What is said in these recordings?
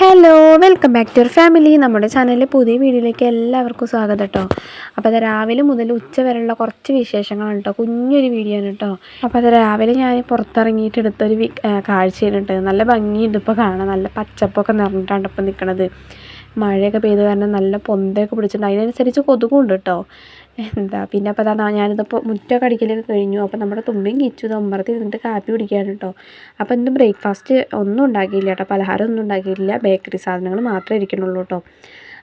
Hello welcome back to your family നമ്മുടെ ചാനലിലെ പുതിയ വീഡിയോയിലേക്ക് എല്ലാവർക്കും സ്വാഗതം കേട്ടോ അപ്പോൾ അത് രാവിലെ മുതൽ ഉച്ച വരെയുള്ള കുറച്ച് വിശേഷങ്ങളാണ് കേട്ടോ കുഞ്ഞൊരു വീഡിയോ ആണ് കേട്ടോ അപ്പോൾ അത് രാവിലെ ഞാൻ പുറത്തിറങ്ങിയിട്ട് എടുത്തൊരു കാഴ്ചയാണ് കേട്ടോ നല്ല ഭംഗിയുണ്ട് ഇപ്പോൾ കാണാൻ. നല്ല പച്ചപ്പൊക്കെ നിറഞ്ഞിട്ടാണ് ഇപ്പോൾ നിൽക്കണത് മഴയൊക്കെ പെയ്ത് കാരണം നല്ല പൊന്തയൊക്കെ പിടിച്ചിട്ടുണ്ട്. അതിനനുസരിച്ച് കൊതുകുണ്ട് കേട്ടോ എന്താ പിന്നെ അപ്പോൾ അതാ ഞാനിതിപ്പോൾ മുറ്റമൊക്കെ അടിക്കലൊക്കെ കഴിഞ്ഞു. അപ്പോൾ നമ്മുടെ തുമ്പിയും കിച്ചു ഇത് അമ്പറത്ത് ഇരുന്നിട്ട് കാപ്പി കുടിക്കുകയാണ് കേട്ടോ അപ്പോൾ ഇന്ന് ബ്രേക്ക്ഫാസ്റ്റ് ഒന്നും ഉണ്ടാക്കിയില്ല കേട്ടോ പലഹാരം ഒന്നും ഉണ്ടാക്കിയില്ല ബേക്കറി സാധനങ്ങൾ മാത്രമേ ഇരിക്കണുള്ളൂ കേട്ടോ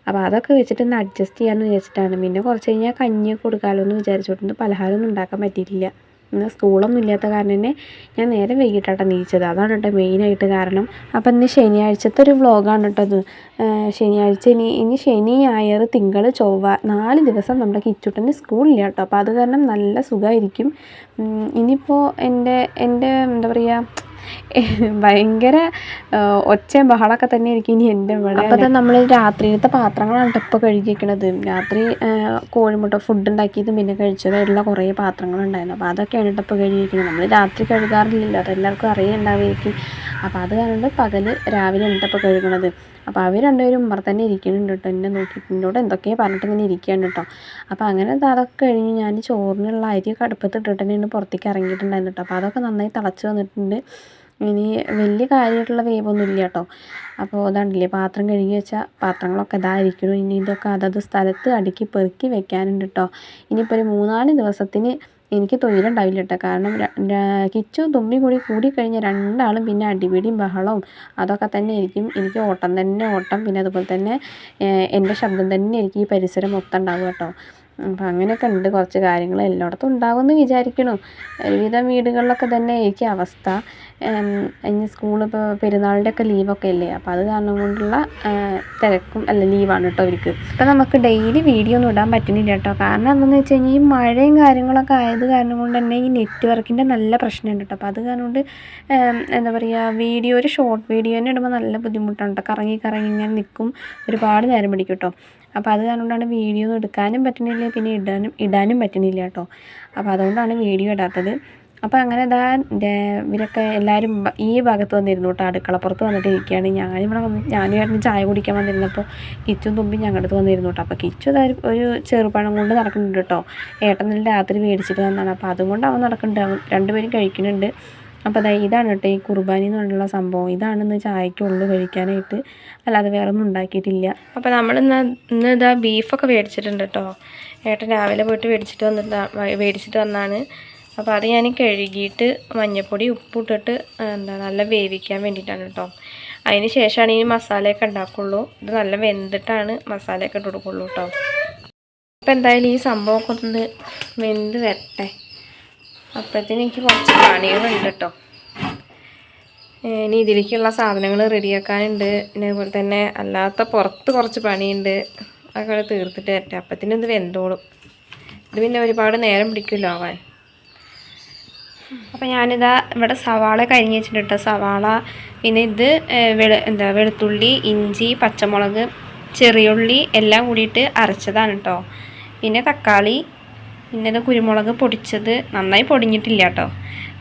അപ്പോൾ അതൊക്കെ വെച്ചിട്ട് ഒന്ന് അഡ്ജസ്റ്റ് ചെയ്യാമെന്ന് വിചാരിച്ചിട്ടാണ്. പിന്നെ കുറച്ച് കഴിഞ്ഞാൽ കഞ്ഞി കൊടുക്കാമല്ലോ എന്ന് വിചാരിച്ചിട്ടുണ്ട് പലഹാരമൊന്നും ഉണ്ടാക്കാൻ പറ്റിയിട്ടില്ല. ഇന്ന് സ്കൂളൊന്നും ഇല്ലാത്ത കാരണം തന്നെ ഞാൻ നേരെ വൈകിട്ടാട്ടോ നീച്ചത്. അതാണ് കേട്ടോ മെയിനായിട്ട് കാരണം. അപ്പം ഇന്ന് ശനിയാഴ്ചത്തെ ഒരു വ്ളോഗാണ് കേട്ടോ ഇത്. ശനിയാഴ്ച ഇനി ഇനി ശനി ഞായർ തിങ്കൾ ചൊവ്വ നാല് ദിവസം നമ്മുടെ കിച്ചുട്ടന് സ്കൂളില്ല കേട്ടോ. അപ്പോൾ അത് കാരണം നല്ല സുഖമായിരിക്കും. ഇനിയിപ്പോൾ എന്റെ എന്റെ എന്താ പറയുക ഭയങ്കര ഒച്ചയും ബഹളമൊക്കെ തന്നെ ആയിരിക്കും ഇനി എന്റെ ഇവിടെ. അപ്പോൾ നമ്മൾ രാത്രിയിലത്തെ പാത്രങ്ങളാണ് ഇപ്പോൾ കഴുകി വെക്കണത് രാത്രി കോഴിമുട്ട ഫുഡ് ഉണ്ടാക്കിയതും പിന്നെ കഴിച്ചതായിട്ടുള്ള കുറേ പാത്രങ്ങളുണ്ടായിരുന്നു. അപ്പോൾ അതൊക്കെയാണ് ഇപ്പോൾ കഴുകി വെക്കുന്നത് നമ്മൾ രാത്രി കഴുകാറില്ലല്ലോ. അതെല്ലാവർക്കും അറിയുണ്ടാവുമായിരിക്കും. അപ്പോൾ അത് കാരണം പകൽ രാവിലെ എണീറ്റപ്പോൾ കഴുകണത്. അപ്പോൾ അവർ രണ്ടുപേരും ഉമ്മർ തന്നെ ഇരിക്കുന്നുണ്ട് കേട്ടോ എന്നെ നോക്കി എന്നോട് എന്തൊക്കെയാണ് പറഞ്ഞിട്ട് ഇങ്ങനെ ഇരിക്കുകയാണ് കേട്ടോ അപ്പോൾ അങ്ങനെ അതൊക്കെ കഴിഞ്ഞ് ഞാൻ ചോറിനുള്ള അരിയൊക്കെ അടുപ്പത്ത് ഇട്ടിട്ട് തന്നെയാണ് പുറത്തേക്ക് ഇറങ്ങിയിട്ടുണ്ടായിരുന്നു കേട്ടോ അപ്പോൾ അതൊക്കെ നന്നായി തിളച്ച് വന്നിട്ടുണ്ട്. ഇനി വലിയ കാര്യമായിട്ടുള്ള വേവൊന്നും ഇല്ല കേട്ടോ അപ്പോൾ അതാണ്ടില്ലേ പാത്രം കഴുകി വെച്ചാൽ പാത്രങ്ങളൊക്കെ ഇതായിരിക്കണം ഇനി ഇതൊക്കെ അതത് സ്ഥലത്ത് അടുക്കി പെറുക്കി വെക്കാനുണ്ട് കേട്ടോ ഇനിയിപ്പോൾ ഒരു മൂന്നാൽ ദിവസത്തിന് എനിക്ക് തൊഴിലുണ്ടാവില്ല കേട്ടോ കാരണം കിച്ചും തുമ്പി കൂടി കൂടിക്കഴിഞ്ഞാൽ രണ്ടാളും പിന്നെ അടിപിടിയും ബഹളവും അതൊക്കെ തന്നെ ആയിരിക്കും. എനിക്ക് ഓട്ടം തന്നെ ഓട്ടം. പിന്നെ അതുപോലെ തന്നെ എന്റെ ശബ്ദം തന്നെ എനിക്ക് ഈ പരിസരം മൊത്തം ഉണ്ടാവും കേട്ടോ അപ്പം അങ്ങനെയൊക്കെ ഉണ്ട്. കുറച്ച് കാര്യങ്ങൾ എല്ലായിടത്തും ഉണ്ടാകുമെന്ന് വിചാരിക്കണു. ഒരുവിധം വീടുകളിലൊക്കെ തന്നെ ആയിരിക്കും അവസ്ഥ. ഇനി സ്കൂൾ ഇപ്പോൾ പെരുന്നാളിന്റെ ഒക്കെ ലീവൊക്കെ അല്ലേ? അപ്പോൾ അത് കാരണം കൊണ്ടുള്ള തിരക്കും അല്ല ലീവാണ് കേട്ടോ അവർക്ക്. ഇപ്പം നമുക്ക് ഡെയിലി വീഡിയോ ഒന്നും ഇടാൻ പറ്റുന്നില്ല കേട്ടോ കാരണം എന്താണെന്ന് വെച്ച് കഴിഞ്ഞാൽ ഈ മഴയും കാര്യങ്ങളൊക്കെ ആയത് കാരണം കൊണ്ട് തന്നെ ഈ നെറ്റ്വർക്കിന്റെ നല്ല പ്രശ്നമുണ്ട് കേട്ടോ അപ്പോൾ അത് കാരണം കൊണ്ട് എന്താ പറയുക വീഡിയോ ഒരു ഷോർട്ട് വീഡിയോ തന്നെ ഇടുമ്പോൾ നല്ല ബുദ്ധിമുട്ടാണ് കേട്ടോ കറങ്ങി കറങ്ങി ഇങ്ങനെ നിൽക്കും ഒരുപാട് നേരം പിടിക്കും കേട്ടോ അപ്പോൾ അത് കാരണമാണ് വീഡിയോ ഒന്നും എടുക്കാനും പറ്റണില്ല പിന്നെ ഇടാനും ഇടാനും പറ്റണില്ല കേട്ടോ. അപ്പോൾ അതുകൊണ്ടാണ് വീഡിയോ ഇടാത്തത്. അപ്പോൾ അങ്ങനെ ഇതാ ഇവരൊക്കെ എല്ലാവരും ഈ ഭാഗത്ത് വന്നിരുന്നു കേട്ടോ. അടുക്കളപ്പുറത്ത് വന്നിട്ട് ഇരിക്കുകയാണ്. ഞാനിവിടെ വന്ന് ഞാനും ചായ കുടിക്കാൻ വന്നിരുന്നപ്പോൾ കിച്ചും തുമ്പി ഞങ്ങളുടെ അടുത്ത് വന്നിരുന്നു കേട്ടോ. അപ്പോൾ കിച്ചു ഇതാ ഒരു- ചെറുപഴം കൊണ്ട് നടക്കുന്നുണ്ട് കേട്ടോ. ഏട്ടൻ രാത്രി മേടിച്ചിട്ട് തന്നാണ്. അപ്പോൾ അതും കൊണ്ട് അവൻ നടക്കുന്നുണ്ട്. രണ്ടുപേരും കഴിക്കുന്നുണ്ട്. അപ്പോൾ അതായത് ഇതാണ് കേട്ടോ ഈ കുർബാനി എന്ന് പറഞ്ഞുള്ള സംഭവം. ഇതാണ് ഇന്ന് ചായക്കുള്ളൂ കഴിക്കാനായിട്ട്. അല്ലാതെ വേറെ ഒന്നും ഉണ്ടാക്കിയിട്ടില്ല. അപ്പോൾ നമ്മൾ ഇന്ന് ഇന്ന് ഇതാ ബീഫൊക്കെ മേടിച്ചിട്ടുണ്ട് കേട്ടോ. ഏട്ടൻ രാവിലെ പോയിട്ട് മേടിച്ചിട്ട് വന്നിട്ട് മേടിച്ചിട്ട് വന്നാണ്. അപ്പോൾ അത് ഞാൻ കഴുകിയിട്ട് മഞ്ഞൾപ്പൊടി ഉപ്പിട്ടിട്ട് എന്താ നല്ല വേവിക്കാൻ വേണ്ടിയിട്ടാണ് കേട്ടോ. അതിന് ശേഷമാണ് ഈ മസാലയൊക്കെ ഉണ്ടാക്കുള്ളൂ. ഇത് നല്ല വെന്തിട്ടാണ് മസാലയൊക്കെ ഇട്ട് കൊടുക്കുള്ളൂ കേട്ടോ. അപ്പോൾ എന്തായാലും ഈ സംഭവമൊക്കെ ഒന്ന് വെന്ത് വരട്ടെ. അപ്പോഴത്തേന് എനിക്ക് കുറച്ച് പണികളുണ്ട് കേട്ടോ ഇനി ഇതിലേക്കുള്ള സാധനങ്ങൾ റെഡിയാക്കാനുണ്ട്. പിന്നെ അതുപോലെ തന്നെ അല്ലാത്ത പുറത്ത് കുറച്ച് പണിയുണ്ട്. അതൊക്കെ തീർത്തിട്ട് വരട്ടെ. അപ്പത്തിന് ഇത് വെന്തോളും. ഇത് പിന്നെ ഒരുപാട് നേരം പിടിക്കുമല്ലോ ആവാൻ. അപ്പോൾ ഞാനിതാ ഇവിടെ സവാള കരിഞ്ഞ് വെച്ചിട്ടുണ്ട് കേട്ടോ സവാള പിന്നെ ഇത് വെളു എന്താ വെളുത്തുള്ളി ഇഞ്ചി പച്ചമുളക് ചെറിയുള്ളി എല്ലാം കൂടിയിട്ട് അരച്ചതാണ് കേട്ടോ പിന്നെ തക്കാളി പിന്നെ ഇത് കുരുമുളക് പൊടിച്ചത് നന്നായി പൊടിഞ്ഞിട്ടില്ല കേട്ടോ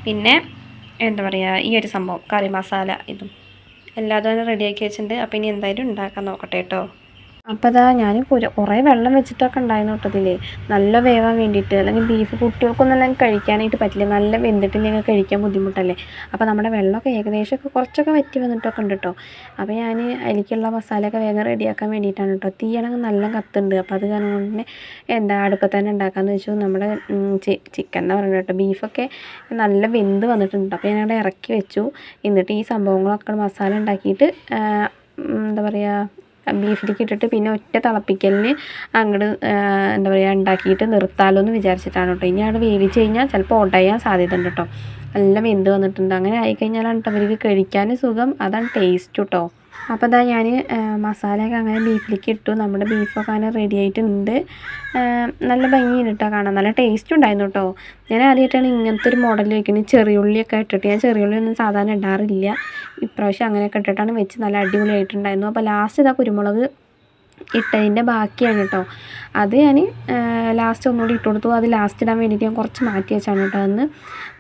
പിന്നെ എന്താ പറയുക ഈ ഒരു സംഭവം കറി മസാല ഇതും. എല്ലാതും റെഡിയാക്കി വെച്ചിട്ടുണ്ട്. അപ്പോൾ ഇനി എന്തായാലും ഉണ്ടാക്കാൻ നോക്കട്ടെ കേട്ടോ അപ്പോൾ അതാ ഞാൻ കുറേ വെള്ളം വെച്ചിട്ടൊക്കെ ഉണ്ടായിരുന്നു കേട്ടോ ഇതിൽ നല്ല വേവാൻ വേണ്ടിയിട്ട് അല്ലെങ്കിൽ ബീഫ് കുട്ടികൾക്കൊന്നും കഴിക്കാനായിട്ട് പറ്റില്ല. നല്ല വെന്തിട്ടില്ലെങ്കിൽ കഴിക്കാൻ ബുദ്ധിമുട്ടല്ലേ. അപ്പോൾ നമ്മുടെ വെള്ളമൊക്കെ ഏകദേശമൊക്കെ കുറച്ചൊക്കെ വറ്റി വന്നിട്ടൊക്കെ ഉണ്ട് കേട്ടോ. അപ്പോൾ ഞാൻ അതിലേക്കുള്ള മസാലയൊക്കെ വേഗം റെഡിയാക്കാൻ വേണ്ടിയിട്ടാണ് കേട്ടോ. തീയാണെങ്കിൽ നല്ല കത്തുണ്ട്. അപ്പോൾ അത് കാരണം കൊണ്ട് എന്താ അടുപ്പത്ത് തന്നെ ഉണ്ടാക്കാമെന്ന് വെച്ചു. നമ്മുടെ ചിക്കൻ എന്ന് പറയുന്നത് കേട്ടോ. ബീഫൊക്കെ നല്ല വെന്ത് വന്നിട്ടുണ്ട് അപ്പോൾ ഞാനവിടെ ഇറക്കി വെച്ചു. എന്നിട്ട് ഈ സംഭവങ്ങളൊക്കെ മസാല ഉണ്ടാക്കിയിട്ട് എന്താ പറയുക ബീഫിലേക്ക് ഇട്ടിട്ട് പിന്നെ ഒറ്റ തിളപ്പിക്കലിന് അങ്ങോട്ട് എന്താ പറയുക ഉണ്ടാക്കിയിട്ട് നിർത്താലോ എന്ന് വിചാരിച്ചിട്ടാണ് കേട്ടോ. ഇനി അവിടെ വേവിച്ച് കഴിഞ്ഞാൽ ചിലപ്പോൾ ഉടയാൻ സാധ്യത ഉണ്ട് കേട്ടോ. നല്ല വെന്ത് വന്നിട്ടുണ്ട്. അങ്ങനെ ആയിക്കഴിഞ്ഞാലാണ് കേട്ടോ അവർക്ക് കഴിക്കാൻ സുഖം. അതാണ് ടേസ്റ്റ് കേട്ടോ അപ്പോൾ ഇതാ ഞാൻ മസാലയൊക്കെ അങ്ങനെ ബീഫിലേക്ക് ഇട്ടു. നമ്മുടെ ബീഫൊക്കെ അങ്ങനെ റെഡി ആയിട്ടുണ്ട്. നല്ല ഭംഗിയാണ് കേട്ടോ കാണാൻ. നല്ല ടേസ്റ്റ് ഉണ്ടായിരുന്നു കേട്ടോ. ഞാൻ ആദ്യമായിട്ടാണ് ഇങ്ങനത്തെ ഒരു മോഡൽ വയ്ക്കുന്നത് ചെറിയുള്ളിയൊക്കെ ഇട്ടിട്ട്. ഞാൻ ചെറിയുള്ളി ഒന്നും സാധാരണ ഇടാറില്ല. ഇപ്രാവശ്യം അങ്ങനെയൊക്കെ ഇട്ടിട്ടാണ് വെച്ച് നല്ല അടിപൊളിയായിട്ടുണ്ടായിരുന്നു. അപ്പോൾ ലാസ്റ്റ് ഇതാ കുരുമുളക് ഇട്ടതിന്റെ ബാക്കിയാണ് കേട്ടോ അത് ഞാൻ ലാസ്റ്റ് ഒന്നുകൂടി ഇട്ട് കൊടുത്തു. അത് ലാസ്റ്റ് ഇടാൻ വേണ്ടിയിട്ട് ഞാൻ കുറച്ച് മാറ്റി വെച്ചാണ് കേട്ടോ അന്ന്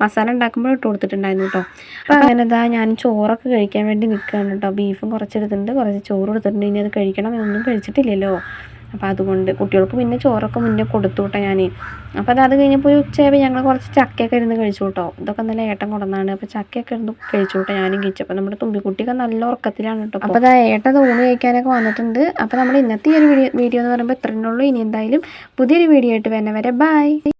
മസാല ഉണ്ടാക്കുമ്പോൾ ഇട്ട് കൊടുത്തിട്ടുണ്ടായിരുന്നു കേട്ടോ അപ്പോൾ അങ്ങനെ ഇതാ ഞാൻ ചോറൊക്കെ കഴിക്കാൻ വേണ്ടി നിൽക്കുകയാണ് കേട്ടോ ബീഫും കുറച്ചെടുത്തിട്ടുണ്ട് കുറച്ച് ചോറ് എടുത്തിട്ടുണ്ട് ഇനി അത് കഴിക്കണം എന്നൊന്നും കഴിച്ചിട്ടില്ലല്ലോ. അപ്പോൾ അതുകൊണ്ട് കുട്ടികൾക്ക് പിന്നെ ചോറൊക്കെ മുന്നേ കൊടുത്തു കേട്ടോ ഞാൻ. അപ്പോൾ അത് അത് കഴിഞ്ഞപ്പോൾ ഒരു ഉച്ചയായപ്പോൾ ഞങ്ങൾ കുറച്ച് ചക്കയൊക്കെ ഇരുന്ന് കഴിച്ചു കേട്ടോ. ഇതൊക്കെ നല്ല ഏട്ടൻ കൊണ്ടുവന്നാണ്. അപ്പോൾ ചക്കയൊക്കെ ഇരുന്ന് കഴിച്ചു കേട്ടോ ഞാനും കഴിച്ചു. അപ്പോൾ നമ്മുടെ തുമ്പിക്കുട്ടിയൊക്കെ നല്ല ഉറക്കത്തിലാണ് കേട്ടോ അപ്പോൾ അത് ഏട്ടൻ ഊണ് കഴിക്കാനൊക്കെ വന്നിട്ടുണ്ട്. അപ്പോൾ നമ്മൾ ഇന്നത്തെ ഈ ഒരു വീഡിയോ എന്ന് പറയുമ്പോൾ ഇത്രയേ ഉള്ളൂ. ഇനി എന്തായാലും പുതിയൊരു വീഡിയോ ആയിട്ട് വരുന്നവരെ ബൈ.